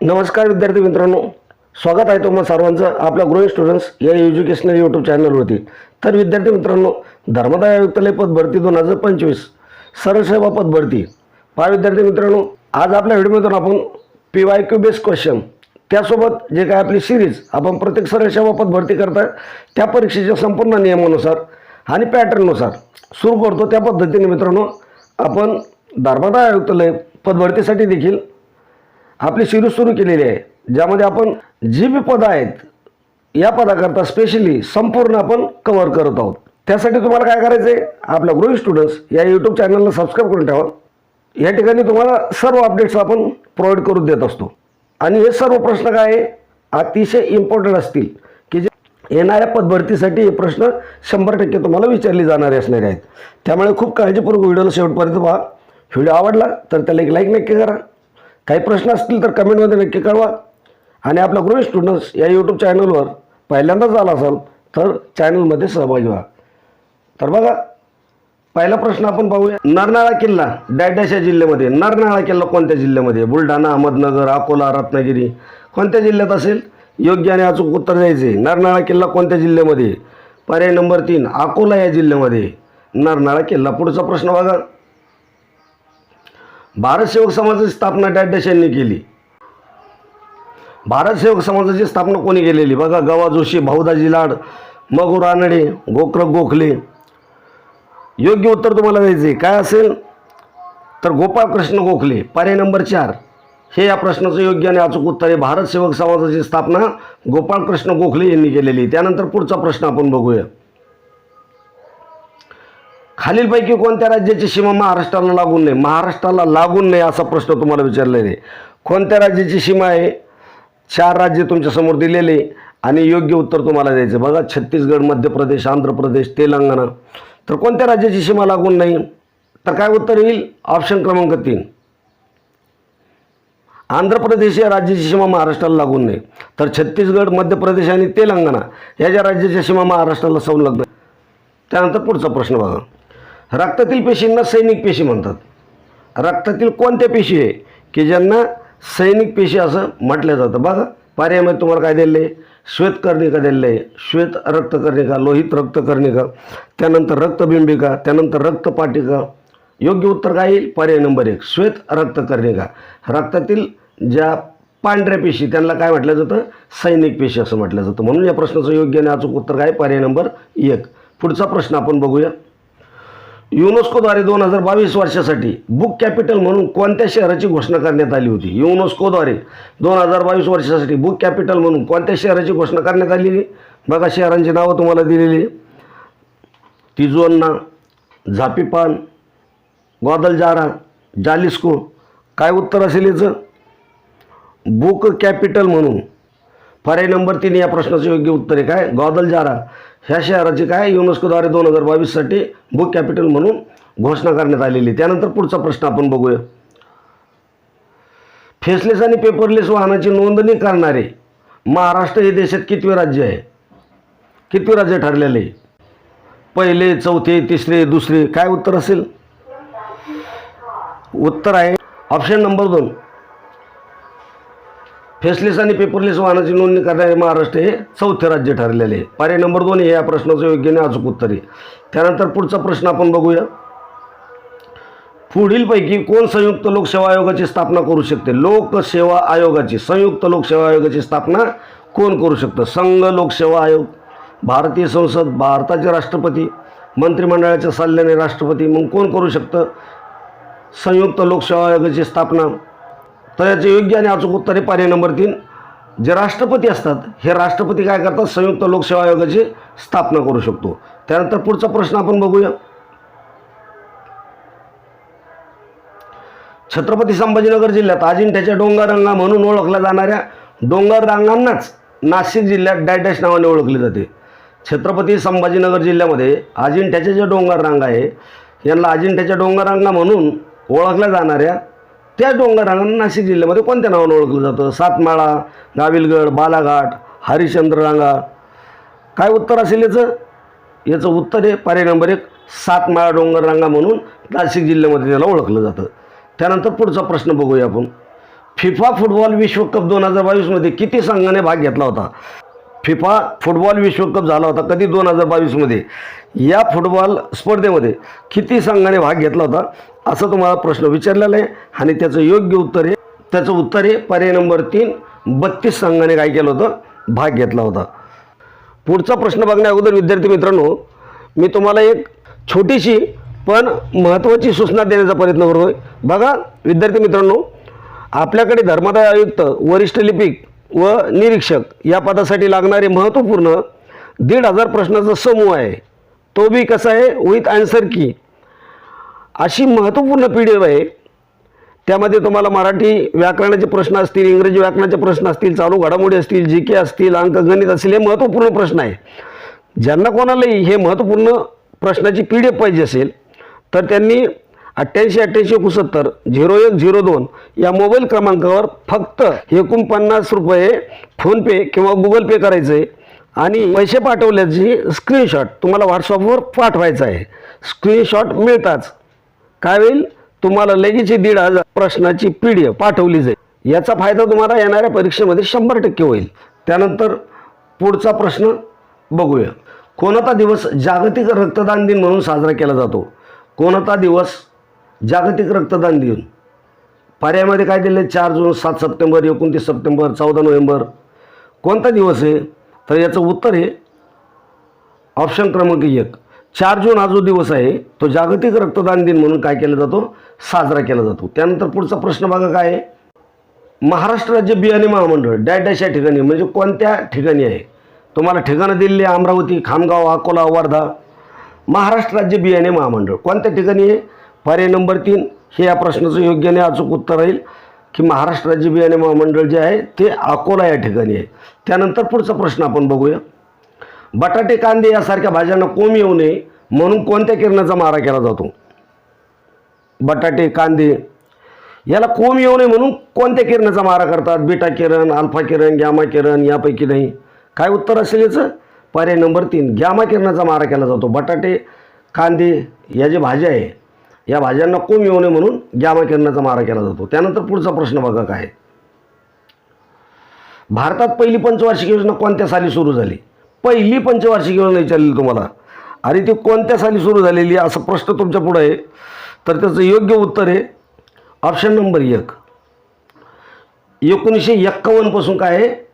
नमस्कार विद्यार्थी मित्रांनो. स्वागत आहे तुम्हाला सर्वांचं आपल्या ग्रोईंग स्टुडंट्स या एज्युकेशनल यूट्यूब चॅनलवरती तर विद्यार्थी मित्रांनो धर्मदाय आयुक्तालय पद भरती दोन हजार पंचवीस. सरळ सेवा पद भरती. पहा विद्यार्थी मित्रांनो आज आपल्या व्हिडिओमधून आपण P Y Q based question त्यासोबत जे काय आपली सिरीज आपण प्रत्येक सरळ सेवा पद भरती त्या परीक्षेच्या संपूर्ण नियमानुसार आणि पॅटर्ननुसार सुरू करतो. त्या पद्धतीने मित्रांनो आपण धर्मदाय आयुक्तालय पदभरतीसाठी देखील आपली सिरीज सुरू केलेली आहे. ज्यामध्ये आपण जी बी पदं आहेत या पदाकरता स्पेशली संपूर्ण आपण कव्हर करत आहोत. त्यासाठी तुम्हाला काय करायचं आहे आपल्या ग्रोई स्टुडंट्स या यूट्यूब चॅनलला सबस्क्राईब करून ठेवा. या ठिकाणी तुम्हाला सर्व अपडेट्स आपण प्रोव्हाइड करून देत असतो. आणि हे सर्व प्रश्न काय आहे? अतिशय इम्पॉर्टंट असतील. की जे येणाऱ्या पदभरतीसाठी हे प्रश्न शंभर टक्के तुम्हाला विचारले जाणारे असणारे आहेत. त्यामुळे खूप काळजीपूर्वक व्हिडिओला शेवटपर्यंत पहा. व्हिडिओ आवडला तर त्याला एक लाईक नक्की करा. काही प्रश्न असतील तर कमेंटमध्ये नक्की कळवा. आणि आपला ग्रुप स्टुडंट्स या यूट्यूब चॅनलवर पहिल्यांदाच आला असाल तर चॅनलमध्ये सहभागी व्हा. तर बघा पहिला प्रश्न आपण पाहूया. नरनाळा किल्ला डॅडॅश या जिल्ह्यामध्ये नरनाळा किल्ला कोणत्या जिल्ह्यामध्ये? बुलढाणा अहमदनगर अकोला रत्नागिरी कोणत्या जिल्ह्यात असेल? योग्य आणि अचूक उत्तर द्यायचे. नरनाळा किल्ला कोणत्या जिल्ह्यामध्ये? पर्याय नंबर तीन अकोला या जिल्ह्यामध्ये नरनाळा किल्ला. पुढचा प्रश्न बघा. भारत सेवक समाजाची स्थापना डॅडॅश यांनी केली. भारत सेवक समाजाची स्थापना कोणी केलेली? बघा गवा जोशी भाऊदाजी लाड मगू रानडे गोक्रक गोखले. योग्य उत्तर तुम्हाला द्यायचे काय असेल? तर गोपाळकृष्ण गोखले पर्याय नंबर चार. हे या प्रश्नाचं योग्य आणि अचूक उत्तर आहे. भारत सेवक समाजाची स्थापना गोपाळकृष्ण गोखले यांनी केलेली त्यानंतर पुढचा प्रश्न आपण बघूया. खालीलपैकी कोणत्या राज्याची सीमा महाराष्ट्राला लागून नाही? महाराष्ट्राला लागून नाही असा प्रश्न तुम्हाला विचारलेला आहे. कोणत्या राज्याची सीमा आहे? चार राज्य तुमच्यासमोर दिलेले आणि योग्य उत्तर तुम्हाला द्यायचं बघा छत्तीसगड मध्य प्रदेश आंध्र प्रदेश तेलंगणा. तर कोणत्या राज्याची सीमा लागून नाही? तर काय उत्तर येईल? ऑप्शन क्रमांक तीन. आंध्र प्रदेश या राज्याची सीमा महाराष्ट्राला लागून नाही. तर छत्तीसगड मध्य प्रदेश आणि तेलंगणा या ज्या राज्याच्या सीमा महाराष्ट्राला संलग्न त्यानंतर पुढचा प्रश्न बघा. रक्तातील पेशींना सैनिक पेशी म्हणतात. रक्तातील कोणत्या पेशी आहे? की ज्यांना सैनिक पेशी असं म्हटलं जातं. बघा पर्यायामध्ये तुम्हाला काय दिलं आहे? श्वेतकर्णिका दिलेलं आहे. श्वेत रक्तकर्णिका लोहित रक्तकर्णिका त्यानंतर रक्तबिंबिका त्यानंतर रक्तपाटिका. योग्य उत्तर काय येईल? पर्याय नंबर एक श्वेत रक्तकर्णिका. रक्तातील ज्या पांढऱ्या पेशी त्यांना काय म्हटलं जातं? सैनिक पेशी असं म्हटलं जातं. म्हणून या प्रश्नाचं योग्य आणि अचूक उत्तर काय? पर्याय नंबर एक. पुढचा प्रश्न आपण बघूया. युनेस्कोद्वारे दोन हजार बावीस वर्षासाठी बुक कॅपिटल म्हणून कोणत्या शहराची घोषणा करण्यात आली होती? युनेस्कोद्वारे दोन हजार बावीस वर्षासाठी बुक कॅपिटल म्हणून कोणत्या शहराची घोषणा करण्यात आलेली? बघा शहरांची नावं तुम्हाला दिलेली. Tijuana Zapopan Guadalajara Jalisco. काय उत्तर असेल याचं? बुक कॅपिटल म्हणून. पर्याय नंबर तीन या प्रश्नाचं योग्य उत्तर आहे. काय? ग्वादलजारा. ह्या शहराची काय युनेस्कोद्वारे दोन हजार बावीससाठी बुक कॅपिटल म्हणून घोषणा करण्यात आलेली. त्यानंतर पुढचा प्रश्न आपण बघूया. फेसलेस आणि पेपरलेस वाहनाची नोंदणी करणारे महाराष्ट्र हे देशात कितवे राज्य आहे? कितवे राज्य ठरलेले? पहिले चौथे तिसरे दुसरे काय उत्तर असेल? उत्तर आहे ऑप्शन नंबर दोन. फेसलेस आणि पेपरलेस वाहनाची नोंदणी करणारे महाराष्ट्र हे चौथे राज्य ठरलेले आहे. पर्याय नंबर दोन हे या प्रश्नाचं योग्य आणि अचूक उत्तर आहे. त्यानंतर पुढचा प्रश्न आपण बघूया. पुढीलपैकी कोण संयुक्त लोकसेवा आयोगाची स्थापना करू शकते? लोकसेवा आयोगाची संयुक्त लोकसेवा आयोगाची स्थापना कोण करू शकतं? संघ लोकसेवा आयोग भारतीय संसद भारताचे राष्ट्रपती मंत्रिमंडळाच्या सल्ल्याने राष्ट्रपती. मग कोण करू शकतं? संयुक्त लोकसेवा आयोगाची स्थापना तर याचे योग्य आणि अचूक उत्तर आहे पर्याय नंबर तीन जे राष्ट्रपती असतात हे राष्ट्रपती काय करतात? संयुक्त लोकसेवा आयोगाची स्थापना करू शकतो. त्यानंतर पुढचा प्रश्न आपण बघूया. छत्रपती संभाजीनगर जिल्ह्यात अजिंठ्याच्या डोंगररांगा म्हणून ओळखल्या जाणाऱ्या डोंगररांगांनाच नाशिक जिल्ह्यात डॅडॅश नावाने ओळखली जाते. छत्रपती संभाजीनगर जिल्ह्यामध्ये अजिंठ्याच्या ज्या डोंगररांगा आहे यांना अजिंठ्याच्या डोंगररांगा म्हणून ओळखल्या जाणाऱ्या त्या डोंगररांगांना नाशिक जिल्ह्यामध्ये कोणत्या नावाने ओळखलं जातं? सातमाळा गाविलगड बालाघाट हरिश्चंद्र रांगा. काय उत्तर असेल याचं? याचं उत्तर आहे पर्याय नंबर एक सातमाळा डोंगररांगा म्हणून नाशिक जिल्ह्यामध्ये त्याला ओळखलं जातं. त्यानंतर पुढचा प्रश्न बघूया आपण. फिफा फुटबॉल विश्वकप दोन हजार बावीसमध्ये किती संघाने भाग घेतला होता? फिफा फुटबॉल विश्वकप झाला होता कधी दोन हजार बावीसमध्ये या फुटबॉल स्पर्धेमध्ये किती संघाने भाग घेतला होता? असा तुम्हाला प्रश्न विचारलेला आहे आणि त्याचं योग्य उत्तर आहे. त्याचं उत्तर आहे पर्याय नंबर तीन बत्तीस संघाने काय केलं होतं? भाग घेतला होता. पुढचा प्रश्न बघण्या अगोदर विद्यार्थी मित्रांनो मी तुम्हाला एक छोटीशी पण महत्त्वाची सूचना देण्याचा प्रयत्न करतोय. बघा विद्यार्थी मित्रांनो आपल्याकडे धर्मादाय आयुक्त वरिष्ठ लिपिक व निरीक्षक या पदासाठी लागणारे महत्त्वपूर्ण दीड हजार प्रश्नाचा समूह आहे. तो बी कसा आहे? विथ आन्सर की. अशी महत्त्वपूर्ण पी डी एफ आहे त्यामध्ये तुम्हाला मराठी व्याकरणाचे प्रश्न असतील इंग्रजी व्याकरणाचे प्रश्न असतील चालू घडामोडी असतील जी के असतील अंकगणित असतील हे महत्त्वपूर्ण प्रश्न आहे. ज्यांना कोणालाही हे महत्त्वपूर्ण प्रश्नाची पी डी एफ पाहिजे असेल तर त्यांनी अठ्ठ्याऐंशी अठ्ठ्याऐंशी एकोणसत्तर झिरो एक झिरो दोन या मोबाईल क्रमांकावर फक्त एकोणपन्नास रुपये फोनपे किंवा गुगल पे करायचं आहे. आणि पैसे पाठवल्याची स्क्रीनशॉट तुम्हाला व्हॉट्सअपवर पाठवायचं आहे. स्क्रीनशॉट मिळताच काय होईल तुम्हाला लगेच दीड हजार प्रश्नाची पी डी एफ पाठवली जाईल. याचा फायदा तुम्हाला येणाऱ्या परीक्षेमध्ये शंभर टक्के होईल. त्यानंतर पुढचा प्रश्न बघूया. कोणता दिवस जागतिक रक्तदान दिन म्हणून साजरा केला जातो? कोणता दिवस जागतिक रक्तदान दिन? पर्यायामध्ये काय दिले चार जून सात सप्टेंबर एकोणतीस सप्टेंबर चौदा नोव्हेंबर. कोणता दिवस आहे? तर याचं उत्तर आहे ऑप्शन क्रमांक एक. चार जून हा जो दिवस आहे तो जागतिक रक्तदान दिन म्हणून काय केला जातो? साजरा केला जातो. त्यानंतर पुढचा प्रश्न बघा काय आहे? महाराष्ट्र राज्य बियाणे महामंडळ डॅश डॅश या ठिकाणी म्हणजे कोणत्या ठिकाणी आहे? तुम्हाला ठिकाणं दिलेली आहे अमरावती खामगाव अकोला वर्धा. महाराष्ट्र राज्य बियाणे महामंडळ कोणत्या ठिकाणी आहे? पर्याय नंबर तीन हे या प्रश्नाचं योग्य आणि अचूक उत्तर राहील की महाराष्ट्र राज्य बियाणे महामंडळ जे आहे ते अकोला या ठिकाणी आहे. त्यानंतर पुढचा प्रश्न आपण बघूया. बटाटे कांदे यासारख्या भाज्यांना कोंब येऊ नये म्हणून कोणत्या किरणाचा मारा केला जातो? बटाटे कांदे. याला कोंब येऊ नये म्हणून कोणत्या किरणाचा मारा करतात? बीटा किरण अल्फा किरण गॅमा किरण यापैकी नाही. काय उत्तर असेल याचं? पर्याय नंबर तीन. गॅमा किरणाचा मारा केला जातो. बटाटे कांदे या जे भाज्या आहे या भाज्यांना कोंब येऊ नये म्हणून गॅमा किरणाचा मारा केला जातो. त्यानंतर पुढचा प्रश्न बघा काय आहे. भारतात पहिली पंचवार्षिक योजना कोणत्या साली सुरू झाली? पहिली पंचवार्षिक योजना विचारलेली तुम्हाला. आणि ती कोणत्या साली सुरू झालेली आहे प्रश्न तुमच्या पुढं आहे. तर त्याचं योग्य उत्तर आहे. ऑप्शन नंबर एक. एकोणीसशे एक्कावन्नपासून काय आहे?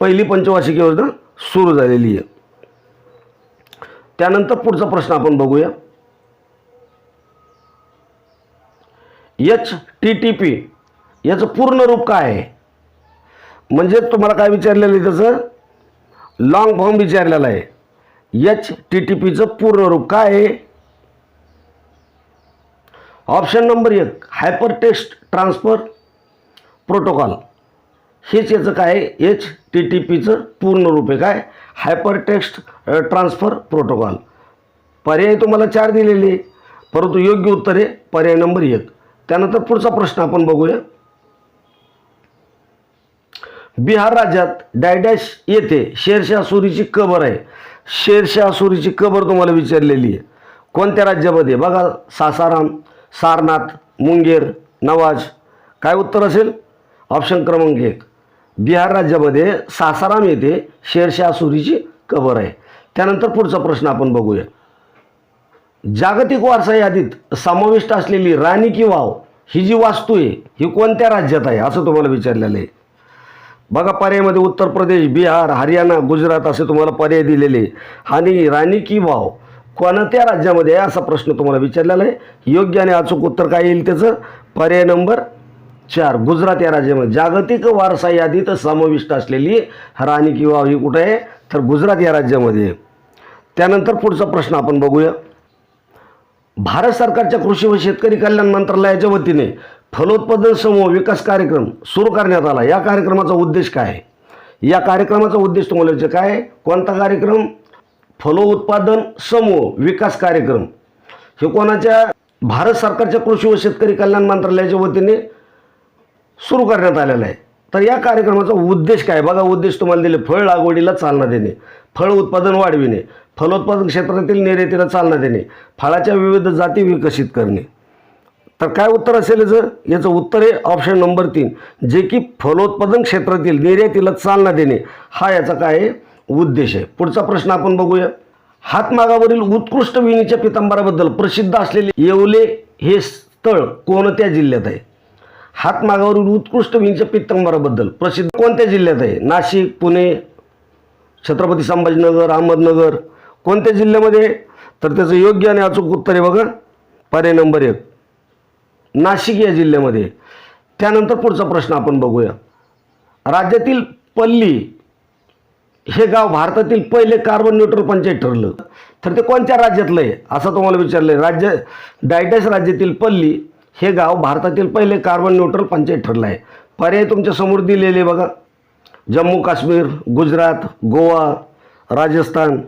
पहिली पंचवार्षिक योजना सुरू झालेली आहे. त्यानंतर पुढचा प्रश्न आपण बघूया. एच टी टी पी याचं पूर्ण रूप काय आहे? म्हणजे तुम्हाला काय विचारलेलं आहे त्याचं? लॉंग फॉर्म विचारलेला आहे. एच टी टी पीचं पूर्ण रूप काय आहे? ऑप्शन नंबर एक हायपर टेक्स्ट ट्रान्सफर प्रोटोकॉल. हेच याचं काय आहे? एच टी टी पीचं पूर्ण रूप आहे काय? Hyper text transfer protocol. पर्याय तुम्हाला चार दिलेले. आहे परंतु योग्य उत्तर आहे पर्याय नंबर एक. त्यानंतर पुढचा प्रश्न आपण बघूया. बिहार राज्यात डायडॅश येथे शेरशाह सुरीची कबर आहे. शेरशाह सुरीची कबर तुम्हाला विचारलेली आहे. कोणत्या राज्यामध्ये? बघा सासाराम सारनाथ मुंगेर नवाज. काय उत्तर असेल? ऑप्शन क्रमांक एक. बिहार राज्यामध्ये सासाराम येथे शेरशाह सुरीची कबर आहे. त्यानंतर पुढचा प्रश्न आपण बघूया. जागतिक वारसा यादीत समाविष्ट असलेली राणी की वाव ही जी वास्तू आहे ही कोणत्या राज्यात आहे असं तुम्हाला विचारलेलं आहे? बघा पर्यायमध्ये उत्तर प्रदेश बिहार हरियाणा गुजरात असे तुम्हाला पर्याय दिलेले. आहे. आणि राणी की वाव कोणत्या राज्यामध्ये आहे असा प्रश्न तुम्हाला विचारलेला आहे? योग्य आणि अचूक उत्तर काय येईल त्याचं? पर्याय नंबर चार गुजरात या राज्यामध्ये. जागतिक वारसा यादीत समाविष्ट असलेली राणी की वाव ही कुठं आहे? तर गुजरात या राज्यामध्ये आहे. त्यानंतर पुढचा प्रश्न आपण बघूया. भारत सरकारच्या कृषी व शेतकरी कल्याण मंत्रालयाच्या वतीने फलोत्पादन समूह विकास कार्यक्रम सुरू करण्यात आला. या कार्यक्रमाचा उद्देश काय आहे? या कार्यक्रमाचा उद्देश तुम्हाला विचार काय कोणता कार्यक्रम? फलोत्पादन समूह विकास कार्यक्रम. हे कोणाच्या? भारत सरकारच्या कृषी व शेतकरी कल्याण मंत्रालयाच्या वतीने सुरू करण्यात आलेला आहे. तर या कार्यक्रमाचा उद्देश काय बघा उद्देश तुम्हाला दिले. फळ लागवडीला चालना देणे. फळ उत्पादन वाढविणे. फलोत्पादन क्षेत्रातील निर्यातीला चालना देणे. फळाच्या विविध जाती विकसित करणे. तर काय उत्तर असेल याचं? याचं उत्तर आहे ऑप्शन नंबर तीन. जे की फलोत्पादन क्षेत्रातील निर्यातीला चालना देणे हा याचा काय आहे? उद्देश आहे. पुढचा प्रश्न आपण बघूया. हातमागावरील उत्कृष्ट विणीच्या पितांबराबद्दल प्रसिद्ध असलेले येवले हे स्थळ कोणत्या जिल्ह्यात आहे? हातमागावरील उत्कृष्ट विणीच्या पितांबराबद्दल प्रसिद्ध कोणत्या जिल्ह्यात आहे? नाशिक पुणे छत्रपती संभाजीनगर अहमदनगर कोणत्या जिल्ह्यामध्ये तर त्याचं योग्य आणि अचूक उत्तर आहे बघा. पर्याय नंबर एक. नाशिक या जिल्ह्यामध्ये. त्यानंतर पुढचा प्रश्न आपण बघूया. राज्यातील पल्ली हे गाव भारतातील पहिले कार्बन न्यूट्रल पंचायत ठरलं. तर ते कोणत्या राज्यातलं आहे? असं तुम्हाला विचारलं आहे राज्य डायटस राज्यातील पल्ली हे गाव भारतातील पहिले कार्बन न्यूट्रल पंचायत ठरलं आहे. पर्याय तुमच्यासमोर दिलेले बघा. जम्मू काश्मीर गुजरात गोवा राजस्थान.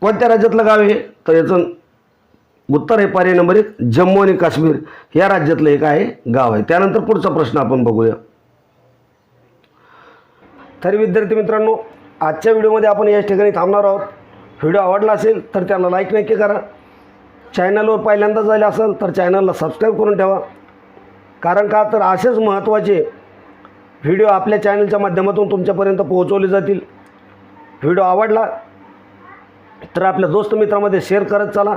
कोणत्या राज्यातलं गाव आहे? तर याचं उत्तर आहे पर्याय नंबर एक जम्मू आणि काश्मीर या राज्यातलं एक आहे गाव आहे. त्यानंतर पुढचा प्रश्न आपण बघूया. तर विद्यार्थी मित्रांनो आजच्या व्हिडिओमध्ये आपण याच ठिकाणी थांबणार आहोत. व्हिडिओ आवडला असेल तर त्याला लाईक नक्की करा. चॅनलवर पहिल्यांदा झाले असेल तर चॅनलला सबस्क्राईब करून ठेवा. कारण का? तर असेच महत्त्वाचे व्हिडिओ आपल्या चॅनलच्या माध्यमातून तुमच्यापर्यंत पोहोचवले जातील. व्हिडिओ आवडला तर आपल्या दोस्त मित्रामध्ये शेअर करत चला.